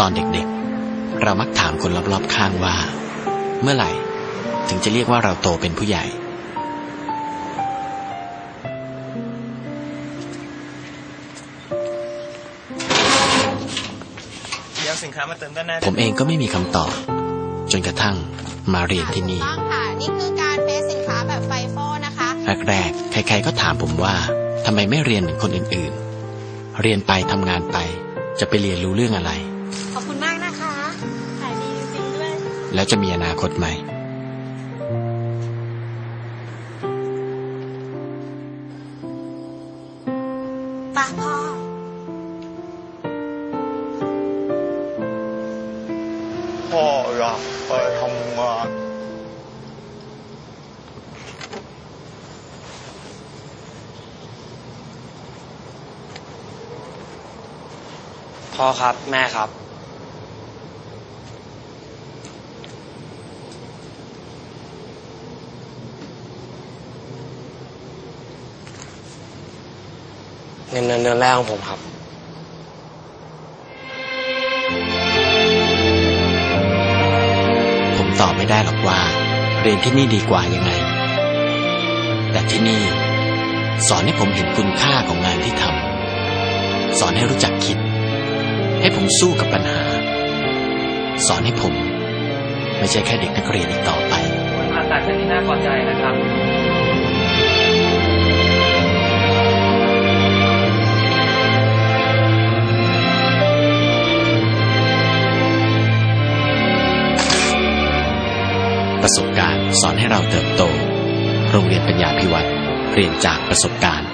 ตอนเด็กๆ เรามักถามคนรอบๆข้างว่า เมื่อไหร่ ถึงจะเรียกว่าเราโตเป็นผู้ใหญ่เดี๋ยวสินค้ามาเติมด้านหน้าผมเองก็ไม่มีคำตอบ จนกระทั่งมาเรียนที่นี่ แรกๆ ใครๆ ก็ถามผมว่าทำไมไม่เรียนเหมือนคนอื่นๆ เรียนไปทำงานไป จะไปเรียนรู้เรื่องอะไร ขอบคุณมากนะคะขายดีจริงๆด้วย แล้วจะมีอนาคตไหม ป้าพ่อ พ่ออยากไปทำงาน พ่อครับ แม่ครับ เงินเดือนเดือนแรกของผมครับผมตอบไม่ได้หรอกว่า เรียนที่นี่ดีกว่ายังไง แต่ที่นี่ สอนให้ผมเห็นคุณค่าของงานที่ทำสอนให้รู้จักคิด ให้ผมสู้กับปัญหา สอนให้ผม ไม่ใช่แค่เด็กนักเรียนอีกต่อไปผลผ่าตัดเป็นที่น่าพอใจนะครับประสบการณ์สอนให้เราเติบโต โรงเรียนปัญญาพิวัตรเรียนจากประสบการณ์